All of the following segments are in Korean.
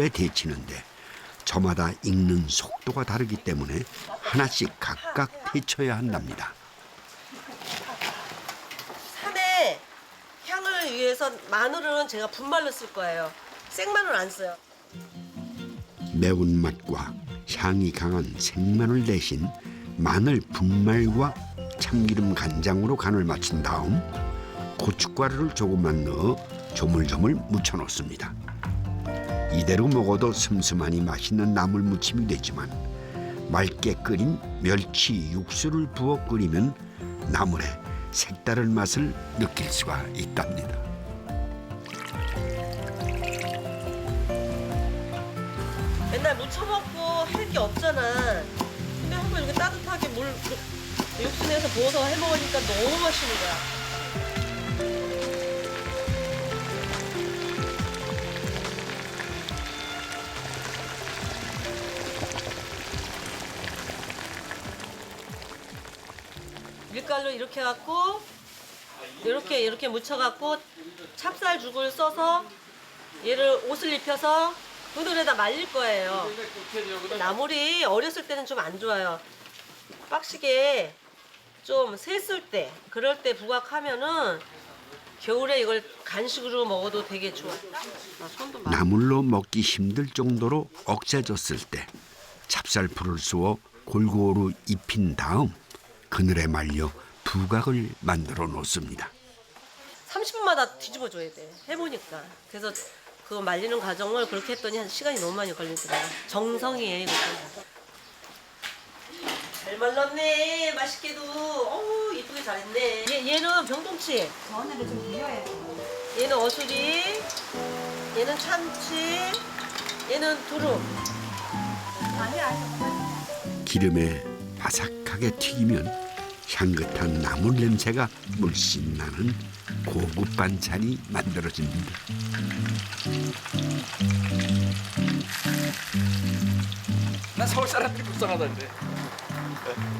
겨울에 데치는데 저마다 익는 속도가 다르기 때문에 하나씩 각각 데쳐야 한답니다. 산의 향을 위해서 마늘은 제가 분말로 쓸 거예요. 생마늘 안 써요. 매운맛과 향이 강한 생마늘 대신 마늘 분말과 참기름 간장으로 간을 맞춘 다음 고춧가루를 조금만 넣어 조물조물 무쳐 놓습니다. 이대로 먹어도 슴슴하니 맛있는 나물 무침이 되지만 맑게 끓인 멸치 육수를 부어 끓이면 나물의 색다른 맛을 느낄 수가 있답니다. 맨날 무쳐 먹고 할 게 없잖아. 근데 한번 이렇게 따뜻하게 물그 육수 내서 부어서 해 먹으니까 너무 맛있는 거야. 밀가루 이렇게 갖고 이렇게 이렇게 묻혀 갖고 찹쌀 죽을 써서 얘를 옷을 입혀서 그늘에다 말릴 거예요. 나물이 어렸을 때는 좀 안 좋아요. 빡시게 좀 샜을 때 그럴 때 부각하면은 겨울에 이걸 간식으로 먹어도 되게 좋아. 아. 나물로 먹기 힘들 정도로 억세졌을 때 찹쌀풀을 쏘어 골고루 입힌 다음 그늘에 말려 부각을 만들어 놓습니다. 30분마다 뒤집어 줘야 돼. 해보니까. 그래서 그거 말리는 과정을 그렇게 했더니 한 시간이 너무 많이 걸리더라고. 정성이에요, 이것도. 잘 말랐네. 맛있게도. 어우, 이쁘게 잘했네. 얘, 얘는 병동치. 전에를 좀 비워야 돼. 얘는 어수리. 얘는 참치. 얘는 두릅. 아니 아니. 기름에 바삭하게 튀기면 향긋한 나물 냄새가 물씬 나는 고급 반찬이 만들어집니다. 난 서울 사람들이 불쌍하던데.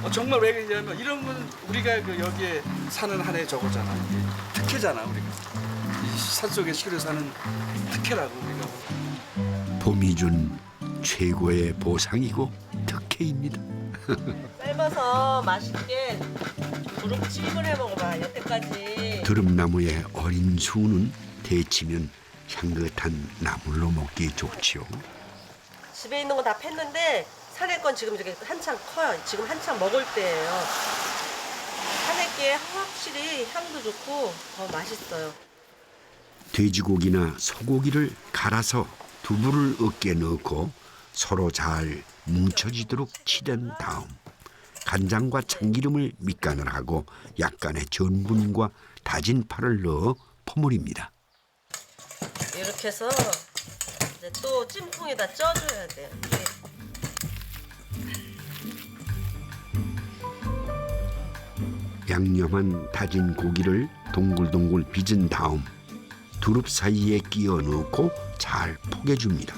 어, 정말 왜 그러냐면 이런 건 우리가 그 여기에 사는 한해 저거잖아. 이게 특혜잖아 우리가. 이 산속에 시골에 사는 특혜라고 우리가. 봄이 준 최고의 보상이고 특혜입니다. 삶아서 맛있게 두릅찜을 해 먹어봐. 여태까지. 드릅나무의 어린 수는 데치면 향긋한 나물로 먹기 좋지요. 집에 있는 거 다 팼는데 산에 건 지금 이렇게 한창 커요. 지금 한창 먹을 때예요. 산에 게 확실히 향도 좋고 더 맛있어요. 돼지고기나 소고기를 갈아서 두부를 어깨에 넣고 서로 잘 뭉쳐지도록 치댄 다음 간장과 참기름을 밑간을 하고 약간의 전분과 다진 파를 넣어 버무립니다. 이렇게 해서 이제 또 찜통에다 쪄줘야 돼요. 이게 양념한 다진 고기를 동글동글 빚은 다음 두릅 사이에 끼워 넣고 잘 포개줍니다.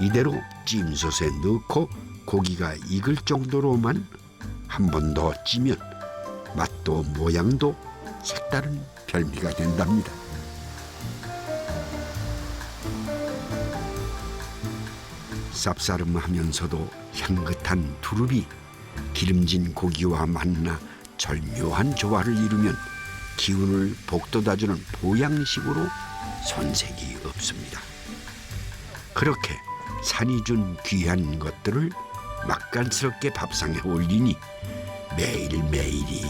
이대로 찜솥에 넣고 고기가 익을 정도로만 한 번 더 찌면 맛도 모양도 색다른 별미가 된답니다. 쌉싸름하면서도 향긋한 두릅이 기름진 고기와 만나 절묘한 조화를 이루면 기운을 복돋아주는 보양식으로 손색이 없습니다. 그렇게 산이 준 귀한 것들을 맛깔스럽게 밥상에 올리니 매일매일이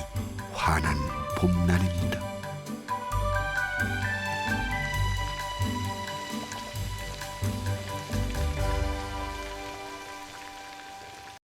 환한 봄날입니다.